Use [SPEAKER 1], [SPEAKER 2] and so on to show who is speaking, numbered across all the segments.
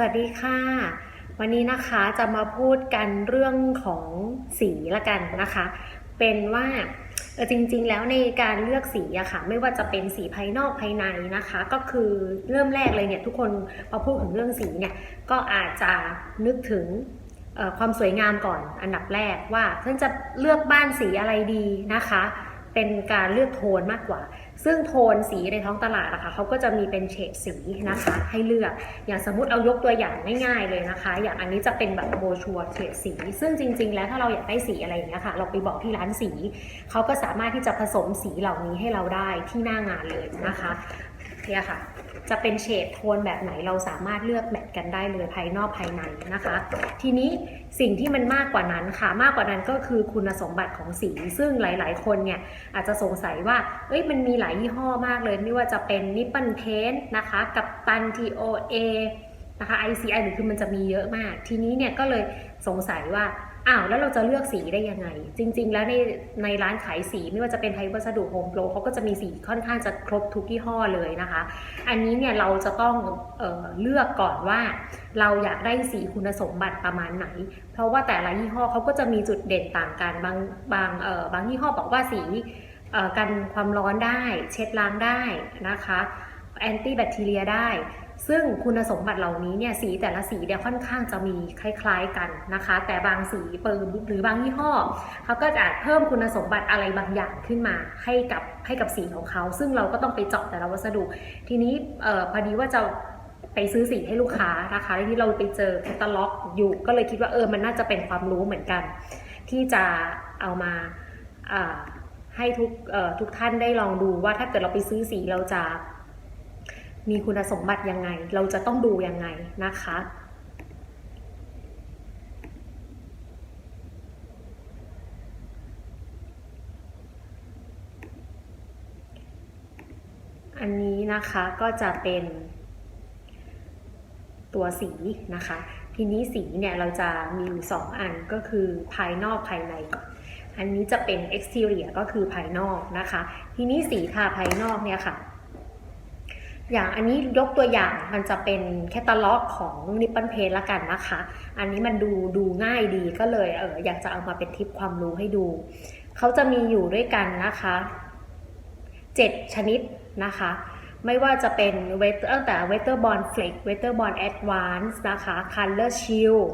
[SPEAKER 1] สวัสดีค่ะ วันนี้นะคะจะมาพูดกันเรื่องของสีละกันนะคะ เป็นว่าจริงๆแล้วในการเลือกสีอะค่ะไม่ว่าจะเป็นสีภายนอกภายในนะคะ ก็คือเริ่มแรกเลยเนี่ยทุกคนพอพูดถึงเรื่องสีเนี่ยก็อาจจะนึกถึงความสวยงามก่อนอันดับแรกว่าท่านจะเลือกบ้านสีอะไรดีนะคะ เป็นการเลือกโทนมากกว่า ซึ่งโทนสีในท้องตลาดนะคะเขาก็จะมีเป็นเฉดสีนะคะ ให้เลือกอย่างสมมติเอายกตัวอย่างง่ายๆเลยนะคะ อย่างอันนี้จะเป็นแบบโบชัวเฉดสี ซึ่งจริง ๆ แล้วถ้าเราอยากได้สีอะไรอย่างเงี้ยค่ะเราไปบอกที่ร้านสีเขาก็สามารถที่จะผสมสีเหล่านี้ให้เราได้ที่หน้างานเลยนะคะ เนี่ยค่ะ จะเป็นเฉดโทนแบบไหนเราสามารถเลือกแมทกันได้เลยภายนอกภายในนะคะ ทีนี้สิ่งที่มันมากกว่านั้นค่ะ มากกว่านั้นก็คือคุณสมบัติของสี ซึ่งหลาย ๆ คนเนี่ยอาจจะสงสัยว่า เอ้ยมันมีหลายยี่ห้อมากเลย ไม่ว่าจะเป็นนิปป n นเพนนะคะ กับตัน TOA นะคะ ICI หรือคือมันจะมีเยอะมาก ทีนี้เนี่ยก็เลยสงสัยว่า อ้าวแล้วเราจะเลือกสีได้ยังไง จริง ๆ แล้วในในร้านขายสีไม่ว่าจะเป็นไทยวัสดุโฮมโปรเขาก็จะมีสีค่อนข้างจะครบทุกยี่ห้อเลยนะคะ อันนี้เนี่ยเราจะต้องเออเลือกก่อนว่า เราอยากได้สีคุณสมบัติประมาณไหน เพราะว่าแต่ละยี่ห้อเขาก็จะมีจุดเด่นต่างกันบางบางเออบางยี่ห้อบอกว่าสีกันความร้อนได้ เช็ดล้างได้นะคะแอนตี้แบคทีเรียได้ ซึ่งคุณสมบัติเหล่านี้เนี่ยสีแต่ละสีเนี่ยค่อนข้างจะมีคล้ายๆกันนะคะ แต่บางสีเปิดหรือบางยี่ห้อเขาก็จะอาจเพิ่มคุณสมบัติอะไรบางอย่างขึ้นมาให้กับให้กับสีของเขา ซึ่งเราก็ต้องไปเจาะแต่ละวัสดุ ทีนี้พอดีว่าจะไปซื้อสีให้ลูกค้านะคะที่เราไปเจอแคตตาล็อกอยู่ก็เลยคิดว่าเออมันน่าจะเป็นความรู้เหมือนกัน ที่จะเอามาให้ทุกทุกท่านได้ลองดูว่าถ้าเกิดเราไปซื้อสีเราจะ มีคุณสมบัติยังไง เราจะต้องดูยังไงนะคะ อันนี้นะคะก็จะเป็นตัวสีนะคะ ทีนี้สีเนี่ยเราจะมีอยู่สองอันก็คือภายนอกภายในก่อนอันนี้จะเป็น exterior ก็คือภายนอกนะคะ ทีนี้สีทาภายนอกเนี่ยค่ะ อย่างอันนี้ยกตัวอย่างมันจะเป็นแคตตาล็อกของนิปป n นเพละกันนะคะ อันนี้มันดูดูง่ายดีก็เลยเอออยากจะเอามาเป็นทิปความรู้ให้ดู เขาจะมีอยู่ด้วยกันนะคะ 7 ชนิดนะคะ ไม่ว่าจะเป็นเวทตั้งแต่ Weatherbond Flex Weatherbond Advance นะคะ Color Shield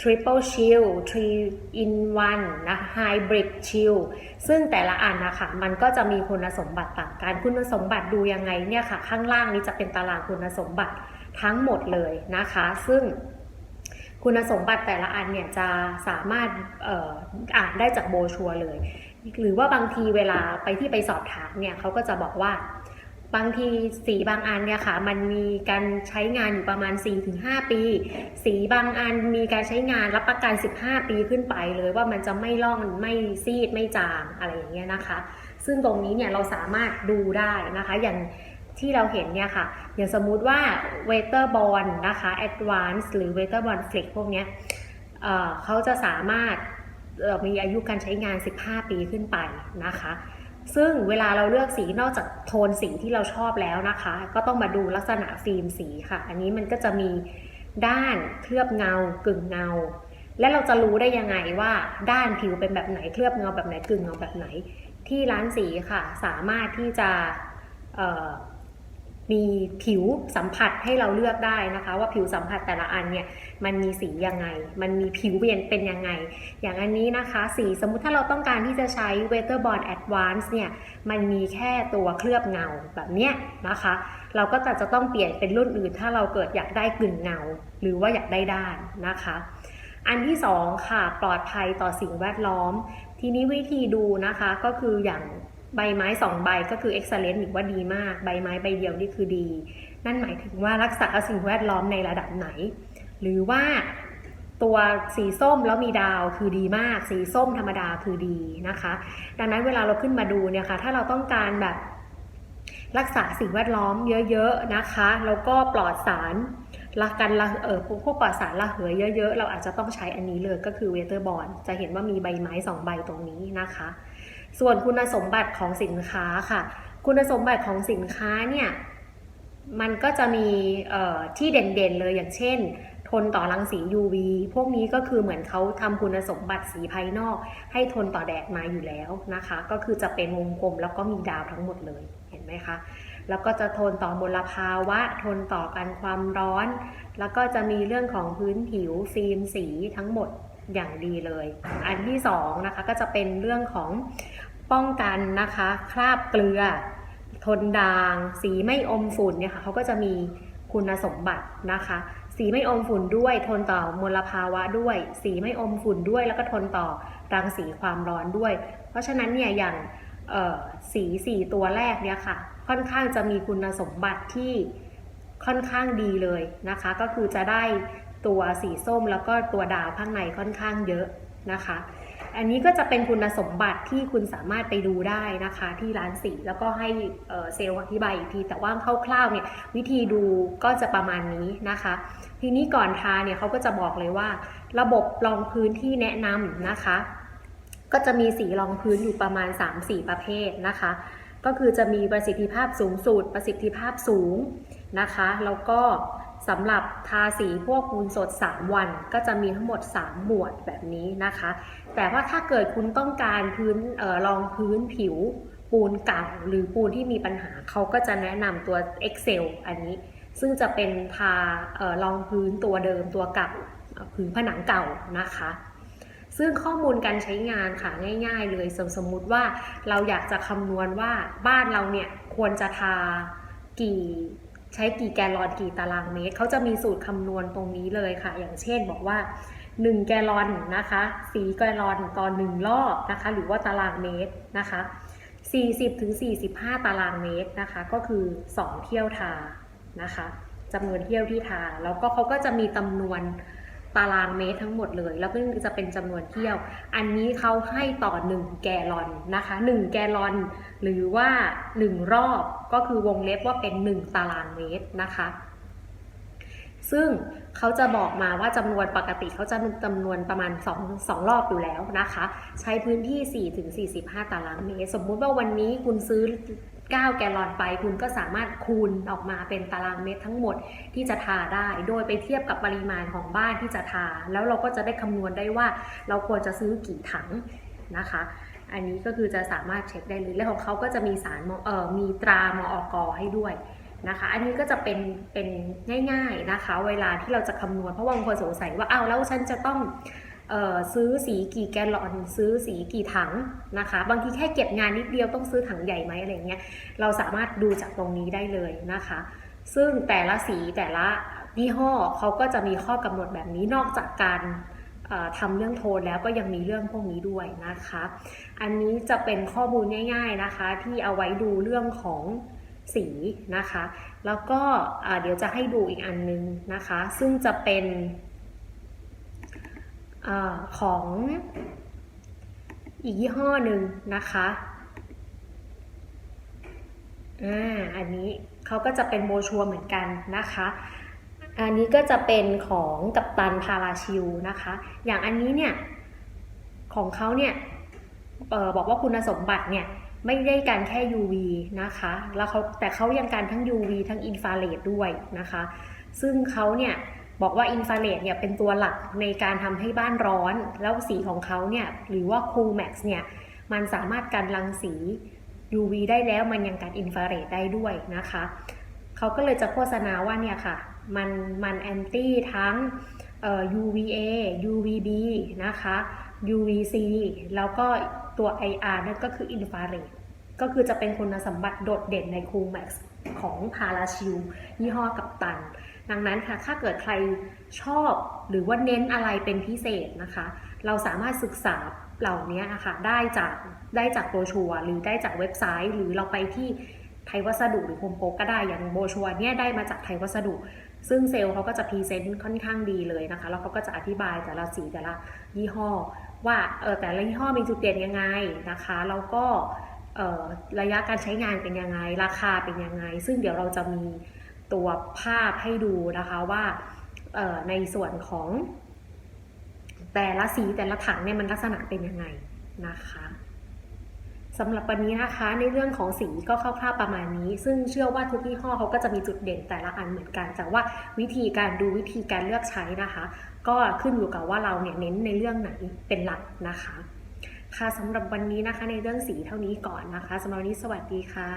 [SPEAKER 1] Triple Shield 3 in 1 นะ Hybrid Shield ซึ่งแต่ละอันนะคะมันก็จะมีคุณสมบัติต่างกัน คุณสมบัติดูยังไงเนี่ยค่ะ ข้างล่างนี้จะเป็นตารางคุณสมบัติทั้งหมดเลยนะคะ ซึ่งคุณสมบัติแต่ละอันเนี่ยจะสามารถอ่ออ่านได้จากโบชัวเลย หรือว่าบางทีเวลาไปที่ไปสอบถามเนี่ยเขาก็จะบอกว่า บางทีสีบางอันเนี่ยค่ะ มันมีการใช้งานอยู่ประมาณ 4-5 ปี สีบางอันมีการใช้งานรับประกัน 15 ปีขึ้นไปเลยว่ามันจะไม่ล่องไม่ซีดไม่จางอะไรอย่างเงี้ยนะคะ ซึ่งตรงนี้เนี่ยเราสามารถดูได้นะคะ อย่างที่เราเห็นเนี่ยค่ะ อย่างสมมุติว่า w a t e r b o n d นะคะ Advance หรือ w a t e r b o n d Flex พวกเนี้ยเเขาจะสามารถมีอายุการใช้งาน 15 ปีขึ้นไปนะคะ ซึ่งเวลาเราเลือกสีนอกจากโทนสีที่เราชอบแล้วนะคะ ก็ต้องมาดูลักษณะฟิล์มสีค่ะ อันนี้มันก็จะมีด้านเคลือบเงา กึ่งเงา และเราจะรู้ได้ยังไงว่าด้านผิวเป็นแบบไหนเคลือบเงาแบบไหนกึ่งเงาแบบไหน ที่ร้านสีค่ะ สามารถที่จะ มีผิวสัมผัสให้เราเลือกได้นะคะ ว่าผิวสัมผัสแต่ละอันเนี่ยมันมีสียังไง มันมีผิวเวียนเป็นยังไง อย่างอันนี้นะคะ สีสมมุติถ้าเราต้องการที่จะใช้ Weatherbond Advance เนี่ยมันมีแค่ตัวเคลือบเงาแบบเนี้ยนะคะ เราก็จะจะต้องเปลี่ยนเป็นรุ่นอื่น ถ้าเราเกิดอยากได้กึ่งเงา หรือว่าอยากได้ด้านนะคะ อันที่สองค่ะปลอดภัยต่อสิ่งแวดล้อม ทีนี้วิธีดูนะคะก็คืออย่าง ใบไม้สองใบก็คือ excellent หรือว่าดีมาก ใบไม้ใบเดียวนี่คือดี นั่นหมายถึงว่ารักษาสิ่งแวดล้อมในระดับไหน หรือว่าตัวสีส้มแล้วมีดาวคือดีมาก สีส้มธรรมดาคือดีนะคะ ดังนั้นเวลาเราขึ้นมาดูเนี่ยค่ะ ถ้าเราต้องการแบบรักษาสิ่งแวดล้อมเยอะๆนะคะ แล้วก็ปลอดสารละกันละเออพวกปลอดสารละเหยเยอะ ๆ เราอาจจะต้องใช้อันนี้เลยก็คือเวเตอร์บอลจะเห็นว่ามีใบไม้สองใบตรงนี้นะคะ ส่วนคุณสมบัติของสินค้าค่ะ คุณสมบัติของสินค้าเนี่ยมันก็จะมีที่เด่นๆเลยอย่างเช่น ทนต่อรังสี UV พวกนี้ก็คือเหมือนเขาทำคุณสมบัติสีภายนอก ให้ทนต่อแดดมาอยู่แล้วนะคะ ก็คือจะเป็นวงกลมแล้วก็มีดาวทั้งหมดเลยเห็นไหมคะแล้วก็จะทนต่อมลภาวะ ทนต่อการความร้อน แล้วก็จะมีเรื่องของพื้นผิวฟิล์มสีทั้งหมด อย่างดีเลย อันที่สองนะคะก็จะเป็นเรื่องของป้องกันนะคะคราบเกลือ ทนด่าง สีไม่อมฝุ่นเนี่ยค่ะเขาก็จะมีคุณสมบัตินะคะ สีไม่อมฝุ่นด้วย ทนต่อมลภาวะด้วย สีไม่อมฝุ่นด้วย แล้วก็ทนต่อรังสีความร้อนด้วย เพราะฉะนั้นเนี่ยอย่างสีสี่ตัวแรกเนี่ยค่ะ ค่อนข้างจะมีคุณสมบัติที่ค่อนข้างดีเลยนะคะ ก็คือจะได้ ตัวสีส้มแล้วก็ตัวดาวข้างในค่อนข้างเยอะนะคะ อันนี้ก็จะเป็นคุณสมบัติที่คุณสามารถไปดูได้นะคะที่ร้านสีแล้วก็ให้เซลล์อธิบายอีกที แต่ว่าคร่าวๆเนี่ยวิธีดูก็จะประมาณนี้นะคะ ทีนี้ก่อนทาเนี่ยเขาก็จะบอกเลยว่า ระบบรองพื้นที่แนะนำนะคะ ก็จะมีสีรองพื้นอยู่ประมาณ 3-4 ประเภทนะคะก็คือจะมีประสิทธิภาพสูงสุด ประสิทธิภาพสูงนะคะ แล้วก็ สำหรับทาสีพวกปูนสด 3 วัน ก็จะมีทั้งหมด 3 หมวดแบบนี้นะคะ แต่ว่าถ้าเกิดคุณต้องการพื้นออรองพื้นผิวปูนเก่าหรือปูนที่มีปัญหาเขาก็จะแนะนำตัว Excel อันนี้ ซึ่งจะเป็นทาออรองพื้นตัวเดิมตัวเก่าเอ่อพื้นผนังเก่านะคะ ซึ่งข้อมูลการใช้งานค่ะง่าย ๆ เลยสมสมมุติว่าเราอยากจะคำนวณว่าบ้านเราเนี่ยควรจะทากี่ ใช้กี่แกลลอนกี่ตารางเมตรเขาจะมีสูตรคำนวณตรงนี้เลยค่ะ อย่างเช่นบอกว่า 1 แกลลอนนะคะสีแกลลอนต่อ1รอบนะคะ หรือว่าตารางเมตรนะคะ 40ถึง45 ตารางเมตรนะคะ ก็คือ 2 เที่ยวทานะคะจำนวนเที่ยวที่ทา แล้วก็เขาก็จะมีจำนวน ตารางเมตรทั้งหมดเลย แล้วก็จะเป็นจำนวนเที่ยว อันนี้เขาให้ต่อ 1 แกลลอนนะคะ 1 แกลลอน หรือว่า 1 รอบก็คือวงเล็บว่าเป็น 1 ตารางเมตรนะคะ ซึ่งเขาจะบอกมาว่าจำนวนปกติเขาจะจำนวนประมาณ 2 2 รอบอยู่แล้วนะคะ ใช้พื้นที่4ถึง45 ตารางเมตร สมมุติว่าวันนี้คุณซื้อ 9 แกลลอนไป คุณก็สามารถคูณออกมาเป็นตารางเมตรทั้งหมดที่จะทาได้ โดยไปเทียบกับปริมาณของบ้านที่จะทา แล้วเราก็จะได้คำนวณได้ว่าเราควรจะซื้อกี่ถังนะคะ อันนี้ก็คือจะสามารถเช็คได้เลยและของเขาก็จะมีสารมเอ่อมีตรามออกอให้ด้วยนะคะ อันนี้ก็จะเป็นเป็นง่าย ๆนะคะ เวลาที่เราจะคำนวณเพราะว่าบางคนสงสัยว่าอ้าวแล้วฉันจะต้อง ซื้อสีกี่แกลลอนซื้อสีกี่ถังนะคะ บางทีแค่เก็บงานนิดเดียวต้องซื้อถังใหญ่ไหมอะไรเงี้ยเราสามารถดูจากตรงนี้ได้เลยนะคะ ซึ่งแต่ละสีแต่ละยี่ห้อเขาก็จะมีข้อกำหนดแบบนี้นอกจากการเอ่อทำเรื่องโทนแล้วก็ยังมีเรื่องพวกนี้ด้วยนะคะ อันนี้จะเป็นข้อมูลง่าย ๆนะคะ ที่เอาไว้ดูเรื่องของสีนะคะ แล้วก็เดี๋ยวจะให้ดูอีกอันนึงนะคะ ซึ่งจะเป็น อของอีกยี่ห้อหนึ่งนะคะอ่าอันนี้เขาก็จะเป็นโบชัวเหมือนกันนะคะ อันนี้ก็จะเป็นของกัปตันพาราชิลนะคะ อย่างอันนี้เนี่ยของเขาเนี่ยออบอกว่าคุณสมบัติเนี่ยไม่ได้การแค่ UV นะคะ แล้วเขาแต่เขายังการทั้ง UV ทั้งอินฟราเรดด้วยนะคะ ซึ่งเขาเนี่ย บอกว่าอินฟราเรดเนี่ยเป็นตัวหลักในการทำให้บ้านร้อน แล้วสีของเขาเนี่ยหรือว่า Cool Max เนี่ยมันสามารถกันรังสี UV ได้แล้วมันยังกันอินฟราเรดได้ด้วยนะคะเขาก็เลยจะโฆษณาว่าเนี่ยค่ะ มันมันแอนตี้ทั้ง UVA UVB นะคะ UVC แล้วก็ตัว IR นั่นก็คืออินฟราเรดก็คือจะเป็นคุณสมบัติโดดเด่นใน Coolmax ของพาราชิลยี่ห้อกับตัน ดังนั้นค่ะถ้าเกิดใครชอบหรือว่าเน้นอะไรเป็นพิเศษนะคะ เราสามารถศึกษาเหล่านี้นะคะได้จากได้จากโบรชัวหรือได้จากเว็บไซต์ หรือเราไปที่ไทยวัสดุหรือโฮมโปรก็ได้อย่างโบชัวเนี่ยได้มาจากไทยวัสดุ ซึ่งเซลล์เขาก็จะพรีเซนต์ค่อนข้างดีเลยนะคะ แล้วเขาก็จะอธิบายแต่ละสีแต่ละยี่ห้อ ว่าเออแต่ละยี่ห้อมีจุดเด่นยังไงนะคะแล้วก็ระยะการใช้งานเป็นยังไง ราคาเป็นยังไง ซึ่งเดี๋ยวเราจะมี ตัวภาพให้ดูนะคะว่าในส่วนของแต่ละสีแต่ละถังเนี่ยมันลักษณะเป็นยังไงนะคะสำหรับวันนี้นะคะในเรื่องของสีก็คร่าวๆประมาณนี้ ซึ่งเชื่อว่าทุกยี่ห้อเขาก็จะมีจุดเด่นแต่ละอันเหมือนกัน แต่ว่าวิธีการดูวิธีการเลือกใช้นะคะ ก็ขึ้นอยู่กับว่าเราเนี่ยเน้นในเรื่องไหนเป็นหลักนะคะ ค่ะสำหรับวันนี้นะคะในเรื่องสีเท่านี้ก่อนนะคะสำหรับวันนี้สวัสดีค่ะ